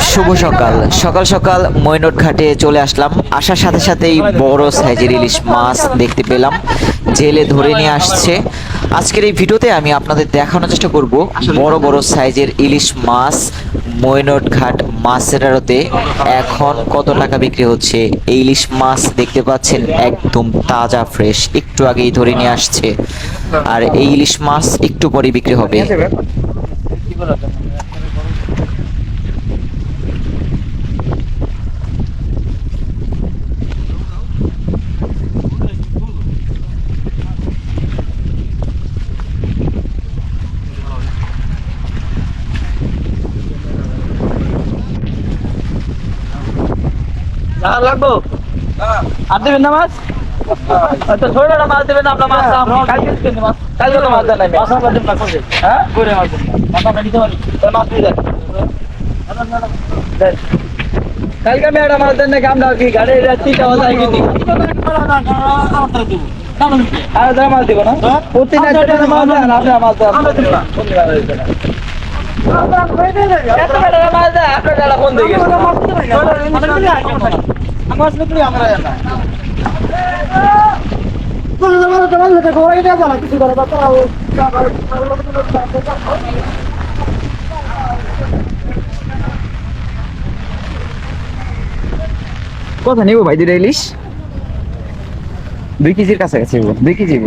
শুভ সকাল। সকাল সকাল মৈনট ঘাটে চলে আসলাম। আসার সাথে সাথেই বড় সাইজের ইলিশ মাছ দেখতে পেলাম। জেলে ধরে নিয়ে আসছে। আজকের এই ভিডিওতে আমি আপনাদের দেখানোর চেষ্টা করব বড় বড় সাইজের ইলিশ মাছ মৈনট ঘাট মাছের এখন কত টাকা বিক্রি হচ্ছে? এই ইলিশ মাছ দেখতে পাচ্ছেন একদম তাজা, ফ্রেশ। একটু আগেই ধরে নিয়ে আসছে। আর এই ইলিশ মাছ একটু পরে বিক্রি হবে। যা লাগবো? আর দেবেন না মাছ আচ্ছা ছোট মাছ দেবেন আপনার মাছ দাম কালকে দিবেন মাছ কালকে তো মাছ দেন নাই। মাছ আমরা দেব না করে হ্যাঁ? করে মাছ মাছ আমরা নিতে পারি। মাছ দিয়ে দেন। দেন। কালকে আমি একটা মাছ দেন নাকি আমরা কি গাড়ি তিনটা মাছ আগে দিই। আর যারা মাছ দিব না? প্রতি মাছ দেন আপনি মাছ দেন। আমরা দিব না এত বেলা মাছ দেন আপনার বেলা কোন দিকে কথা নিব ভাই দুটো ইলিশ? দুই কেজির কাছাকাছি দুই কেজি হব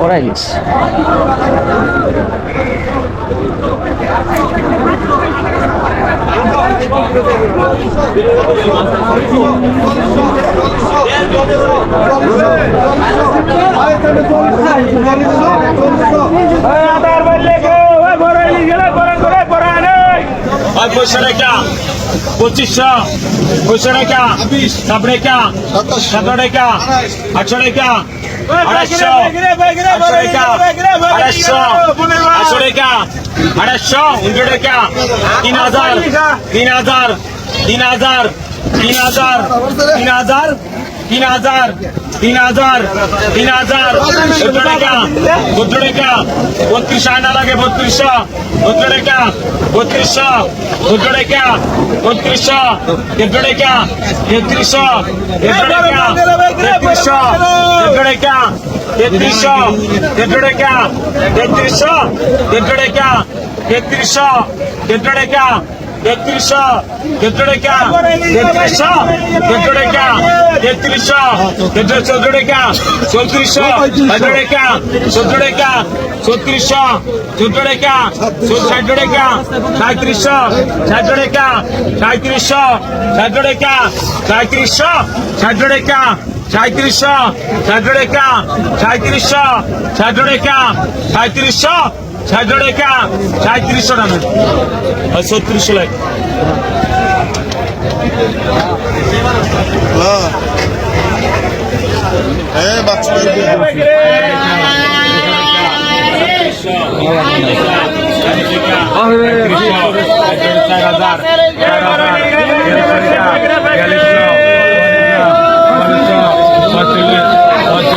ওরা পয়সা রেখা পঁচিশশো পয়সা রেখা সাত রেখা সাত রেখা আটশো রেখা আড়াইশো। আড়াইশো। আড়াইশো। টাকা আড়াইশো। উনশো টাকা। তিন হাজার। তিন হাজার। তিন হাজার। তিন হাজার। তিন হাজার। তিন হাজার। তিন হাজার তিন হাজার চোদ্দ টাকা চোদ্দ টাকা বত্রিশ আনা লাগে বত্রিশশো চোদ্দ টাকা, বত্রিশশো চোদ্দ টাকা, বত্রিশশো চোদ্দ টাকা তেত্রিশশো চোদ্দ টাকা তেত্রিশশো চোদ্দ টাকা তেত্রিশশো চোদ্দ টাকা তেত্রিশশো চোদ্দ টাকা তেত্রিশশো চোদ্দ টাকা তেত্রিশশো চোদ্দ টাকা তেত্রিশশো চোদ্দ টাকা তেত্রিশশো চোদ্দ চোদ্দ টাকা চৌত্রিশশো চোদ্দ টাকা চোদ্দ টাকা চৌত্রিশশো চোদ্দ টাকা ষাট টাকা সাঁত্রিশশো ষাট টাকা সাঁত্রিশশো ষাট টাকা সাঁত্রিশশো ষাট টাকা সাঁত্রিশশো ষাট টাকা সাঁত্রিশশো ষাট টাকা সাঁত্রিশশো ষাট টাকা সাঁত্রিশশো টাকা আর ছত্রিশশো লাগে হ্যাঁ বাচ্চাদের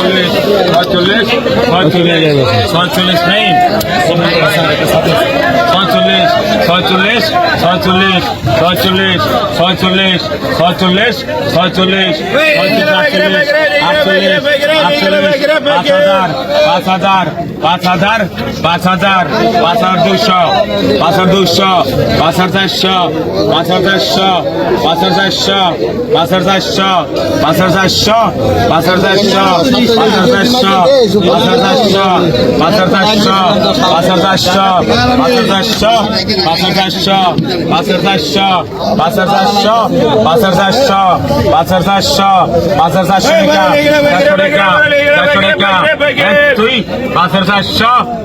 হাজার ছচল্লিশ ছচল্লিশ ছচল্লিশ নেই ছচল্লিশ ছচল্লিশ ছচল্লিশ ছচল্লিশ ছচল্লিশ ছচল্লিশ ছচল্লিশ আটচল্লিশ আটচল্লিশ পাঁচ হাজার পাঁচ হাজার পাঁচ হাজার পাঁচ হাজার দুশো পাঁচ হাজার দুশো পাঁচ হাজার চারশো পাঁচ হাজার চারশো পাঁচ হাজার চারশো পাঁচ হাজার চারশো পাঁচ হাজার চারশো পাঁচ হাজার চারশো পাঁচ হাজার চারশো পাঁচ হাজার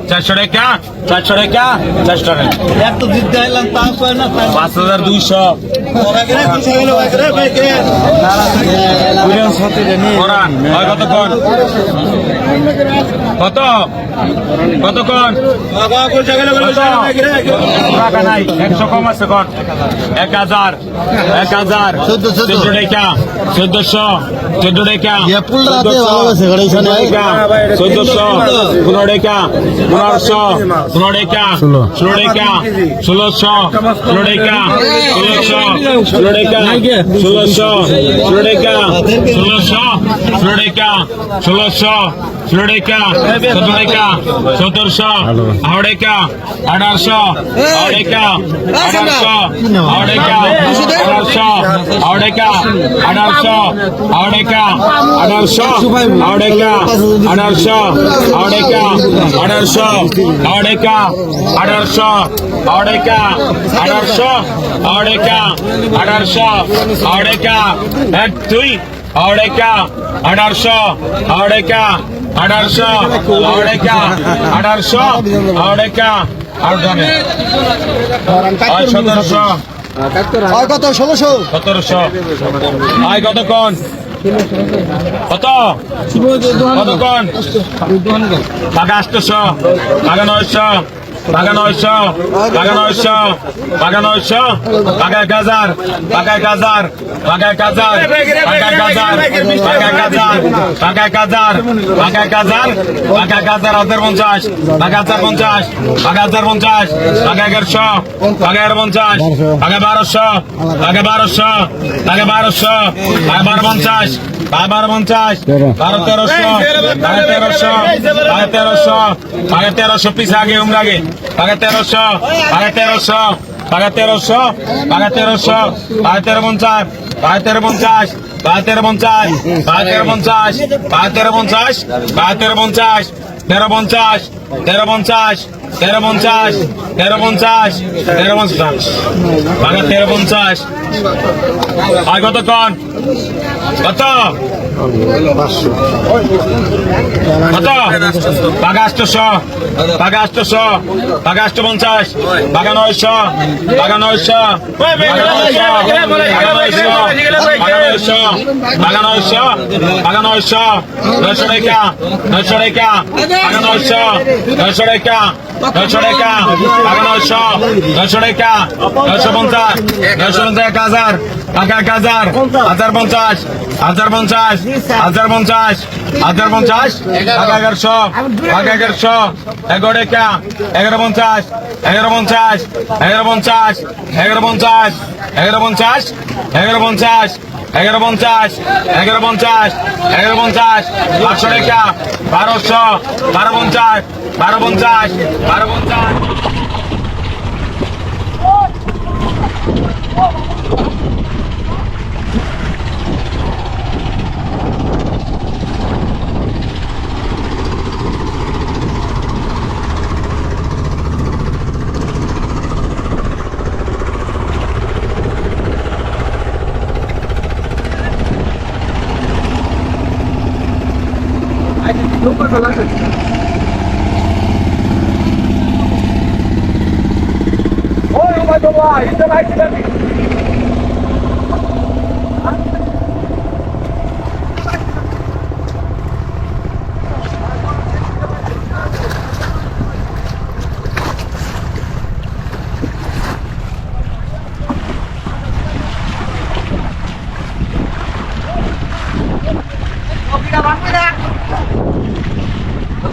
চারশো টাকা চারশো টাকা চারশো টাকা এত দিতে এলাম পাঁচ হাজার দুইশো কতক্ষণ কত? কত টাকা নাই একশো কম আছে কর এক হাজার এক হাজার। চোদ্দ টাকা চোদ্দশো চোদ্দ টাকা চোদ্দশো পনেরো টাকা পনেরোশো পনেরো টাকা ষোলো টাকা ষোলোশো ষোলো টাকা ষোলোশো ষোলো টাকা ষোলোশো ষোলো টাকা ষোলোশো ষোলো টাকা ষোলোশো ষোলো টাকা সতেরো টাকা সতেরোশো আড়াই টাকা আঠারোশো আড়াই টাকা আঠারোশো আড়াই টাকা আঠারোশো আড়াই টাকা আঠারোশো আড়াই টাকা আঠারোশো আড়াই টাকা আঠারোশো আড়াই টাকা আঠারোশো আড়াই আঠারোশো আড়াই আঠারোশো আড়াই আঠারোশো আড়াই এক দুই আড়াইকা আঠারশো আড়াইকা আঠারশো আড়াইকা আঠারশো আড়াইকা সতেরোশো আয় কত ষোলোশো সতেরোশো। আয় কত কোন কত? কত কোন টাকা আটশো টাকা নয়শো। বাগা নয়শো বাগা নয়শো বাগা নয়শো বাগা এক হাজার বাগা এক হাজার বাগা এক হাজার বাগা এক হাজার বাগা এক হাজার বাগা এক হাজার হাজার পঞ্চাশ বাগা হাজার পঞ্চাশ বাগা হাজার পঞ্চাশ বাগা এগারোশো বাগা এগারো পঞ্চাশ বাগা বারোশো বাগা বারোশো বাগা বারোশো বাগা বারো পঞ্চাশ বারো পঞ্চাশ বারো তেরোশো টাকা তেরোশো টাকা তেরোশো টাকা তেরোশো পিস আগে উম লাগে টাকা তেরোশো টাকা তেরোশো টাকা তেরোশো টাকা তেরোশো টাকা তেরো পঞ্চাশ টাকা তেরো পঞ্চাশ টাকা তেরো পঞ্চাশ টাকা তেরো পঞ্চাশ টাকা তেরো পঞ্চাশ টাকা তেরো পঞ্চাশ তেরো পঞ্চাশ তেরো পঞ্চাশ তেরো পঞ্চাশ তেরো পঞ্চাশ তেরো পঞ্চাশ টাকা তেরো পঞ্চাশ আর কতক্ষণ কত কত পাগা আষ্টশো পাগা আষ্টশো পাগা আষ্ট পঞ্চাশ। পাগা নয়শো পাগা নয়শো পাগা নয়শো পাগা নয়শো নয়শো রেখা। নয়শো রেখা। পাগা নয়শো নয়শো রেখা। নয়শো টাকা টাকা নয়শো নয়শো টাকা নয়শো পঞ্চাশ নয়শো পঞ্চাশ এক হাজার, টাকা এক হাজার হাজার পঞ্চাশ হাজার পঞ্চাশ হাজার পঞ্চাশ হাজার পঞ্চাশ, টাকা এগারোশো টাকা এগারোশো, এগারো টাকা, এগারো পঞ্চাশ এগারো পঞ্চাশ এগারো পঞ্চাশ এগারো পঞ্চাশ এগারো পঞ্চাশ এগারো পঞ্চাশ এগারো পঞ্চাশ এগারো পঞ্চাশ এগারো পঞ্চাশ পাঁচশো টাকা। বারোশো, বারো পঞ্চাশ বারো পঞ্চাশ বারো পঞ্চাশ। Oi, vai tomar, isso é mais que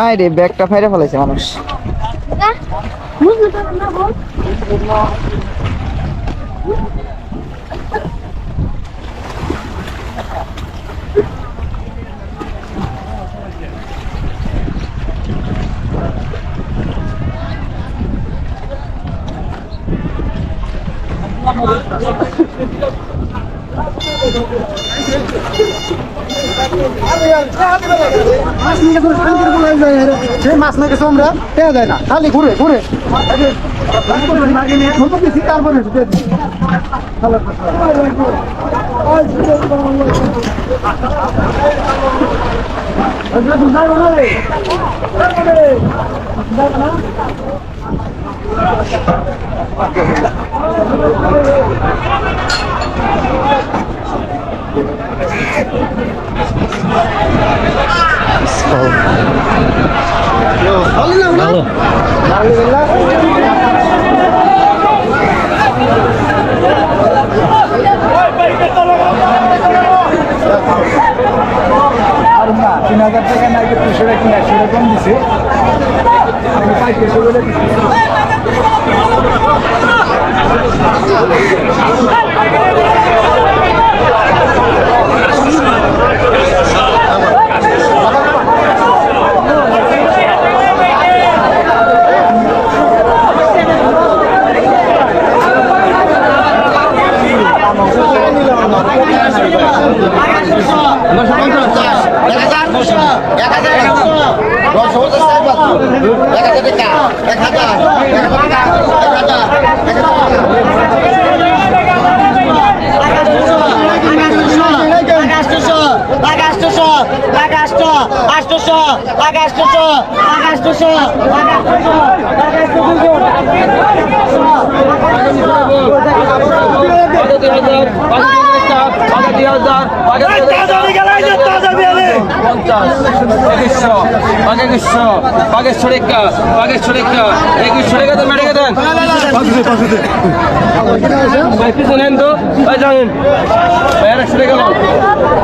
আয় রে ব্যাগটা ফাইরে ফেলেছে মানুষ। পারলাম না যায় সেই মাছ নাকি তোমরা টেয়া যায় খালি ঘুরে ঘুরে তারপরে দিই। তিন হাজার টাকা না একটু টাকা কিনা কম দিছে আমি বলে Tamam. দুশো দিছি। পিছনেন তো ভাই জানেন। ভাই আরেকশো টাকা দাও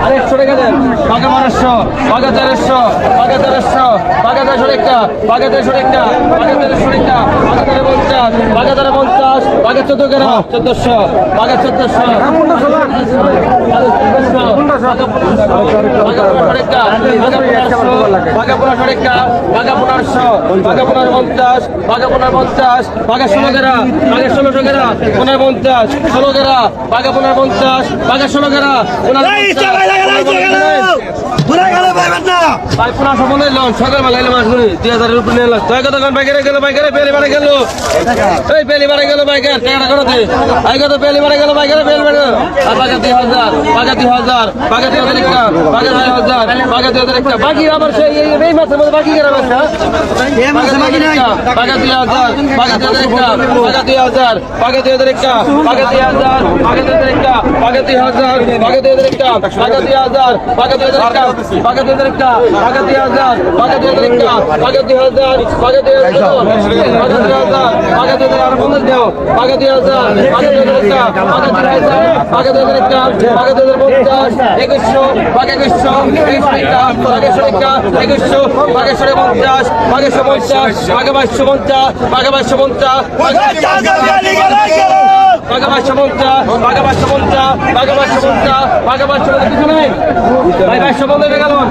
আরেকশো টাকা দেন। পাকা বারোশো পাকা তেরোশো পাকা তেরোশো পাকা তেরোশো টাকা পাকা তেরোশো টাকা পাকা তেরোশো টাকা পাকা তেরো পঞ্চাশ পাকা তেরো পঞ্চাশ পাকা চোদ্দ কেন চোদ্দশো পাকা চোদ্দশো পাকা পনেরোশো টাকা পাকা পনেরোশো পাকা পনেরো পঞ্চাশ পাকা পনেরো পঞ্চাশ পাকা ষোলো গেরা পাকা ষোলোশো গেরা পনেরো পঞ্চাশ ষোলো গেরা পাকা পনেরো পঞ্চাশ পাকা ষোলো গেরা ভাই পনেরোশো পনেরো লোন সকালবেলা এলে মাছ ধরি। দুই হাজারের উপরে নিয়ে তুই কত গান বাইকারে গেল বাইকারে পেলি বাড়ে গেল। এই পেলি বাড়ে গেল বাইকার টাকাটা করো দে। আই কত পেলি বাড়ে গেল বাইকারে পেলি বাড়ে আর পাকা দুই হাজার পাকা দুই হাজার পাকা দুই হাজার একটা পাকা দুই হাজার পাকা দুই হাজার একটা। বাকি আবার সেই এই মাসের মধ্যে বাকি কেন মাসটা পাকা দুই হাজার পাকা দুই হাজার একটা পাকা দুই হাজার পাকা দুই হাজার একটা পাকা দুই হাজার পাকা দুই হাজার একটা পাকা দুই হাজার পাকা দুই হাজার একটা পাকা দুই হাজার পাকা দুই হাজার একটা। দুই হাজার একটা দুই হাজার দুই হাজার একটা দুই হাজার দুই হাজার দুই হাজার দুই হাজার আর পঞ্চাশ দেও দুই হাজার দুই হাজার একটা দুই হাজার দুই হাজার একটা দুই হাজার পঞ্চাশ একুশশো পাকা একুশশো একুশশো একটা পাকেশো একটা একুশশো পাকেশো পঞ্চাশ পাকেশো পঞ্চাশ পাকা বাইশশো পঞ্চাশ পাকা বাইশশো পঞ্চাশ পাকা বাইশশো পঞ্চাশ পাকা বাইশশো পঞ্চাশ পাকা বাইশশো পঞ্চাশ পাকা বাইশশো কিছু নেই? ভাই বাইশশো পঞ্চাশ টাকা লোন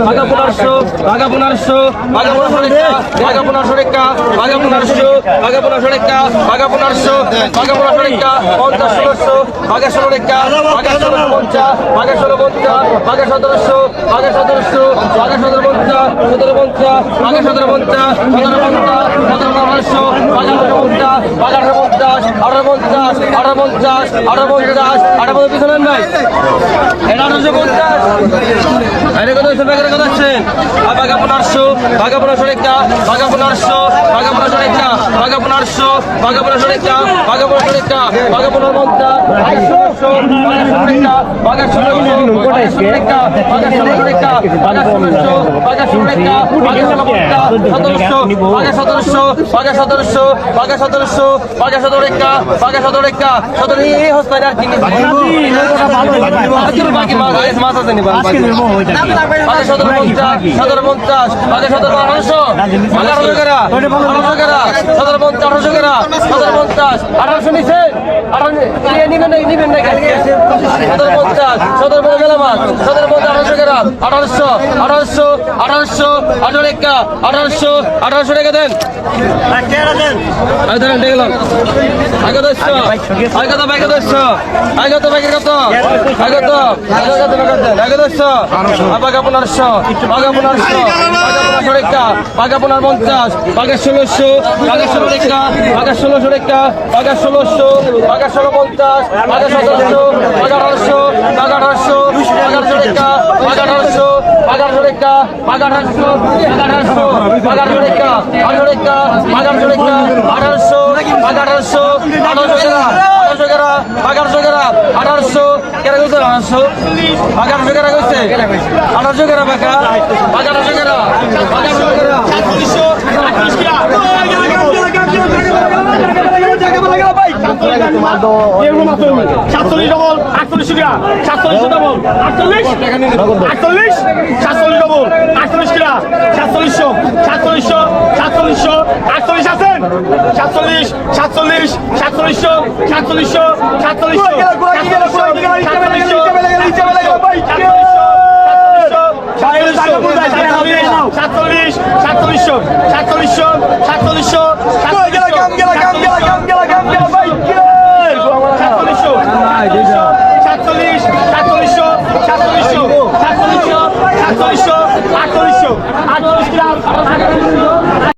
পাকা পনেরোশো পাকা পনেরোশো পাকা পনেরোশো টাকা পাকা পনেরোশো টাকা পাকা পনেরোশো পাকা পনেরোশো টাকা পাকা পনেরোশো পাকা পনেরোশো টাকা পাকা ষোলো টাকা পাকা ষোলো পঞ্চাশ পাকা ষোলো পঞ্চাশ পাকা সতেরোশো পাকা সতেরোশো পাকা সতেরো পঞ্চাশ সতেরো পঞ্চাশ পাকা সতেরো পঞ্চাশ সতেরো পঞ্চাশ সতেরো পনেরোশো পাকা আঠারো পঞ্চাশ পাকা আঠারো পঞ্চাশ আঠারো পঞ্চাশ আঠারো পঞ্চাশ আঠারো পঞ্চাশ আঠারো পঞ্চাশ পিছনে নাই এটা আঠারোশো পঞ্চাশ আরে কত হচ্ছে ব্যাগের কথা হচ্ছে বাঘা পনেরোশো বাঘা পনেরোশো একটা বাঘা পনেরোশো বাঘা বাঘা বাঘা বাঘা বাঘা পঞ্চাশ সতেরো পঞ্চাশ সতেরো আঠারোশো আঠারোশো কেরা আঠারোশো কেরা সতেরো পঞ্চাশ আঠারোশো কেরা সতেরো পঞ্চাশ আঠারোশো নিছে আঠারো নিবেন নিবেন না সতেরো পঞ্চাশ সতেরো পঞ্চাশ সতেরো পঞ্চাশ আঠারোশো কেরা আঠারোশো আঠারোশো আঠারোশো আঠারো রেখা আঠারোশো আঠারোশো রেখা দেন ধরেন দেখলাম আগে দশশো আগে কত বাইকে আগে কত বাইকের কত আগে কত আগে কত বাইকের দেন আগে দশশো বাঘা পনেরোশো বাঘা পনেরোশো বাঘা পনেরোশো রেখা বাঘা পনেরো পঞ্চাশ বাঘা ষোলোশো ষোলো রেখা বাঘা ষোলোশো রেখা বাঘা ষোলোশো ষোলো পঞ্চাশ বাঘা সতেরোশো বাঘা আঠারোশো রেখা বাঘা আঠারোশো বাঘা আঠারোশো রেখা বাঘা আঠারোশো বাঘা আঠারোশো বাঘা আঠারো রেখা আঠারো রেখা বাঘা আঠারো রেখা আঠারোশো বাঘা আঠারোশো আঠারোশো গেরা আঠারোশো গেরা আঠারোশো গেরা আঠারোশো কেরা গেছে আঠারোশো আঠারোশো কেরা গেছে আঠারোশো গেরা বাঘা আঠারোশো গেরা আঠারোশো গেরা আঠারোশো সাতচল্লিশ ডবল আটচল্লিশ কিরা সাতচল্লিশ ডবল আটচল্লিশ আটচল্লিশ সাতচল্লিশ ডবল আটচল্লিশ কিরা সাতচল্লিশশো সাতচল্লিশশো সাতচল্লিশশো আটচল্লিশ আছেন সাতচল্লিশ সাতচল্লিশ সাতচল্লিশশো সাতচল্লিশশো সাতচল্লিশশো সাতচল্লিশশো সাতচল্লিশ সাতচল্লিশশো সাতচল্লিশশো সাতচল্লিশশো সাতচল্লিশশো সাতচল্লিশ সাতচল্লিশশো সাতচল্লিশশো সাতচল্লিশশো সাতচল্লিশশো আটচল্লিশশো আটচল্লিশ গ্রাম।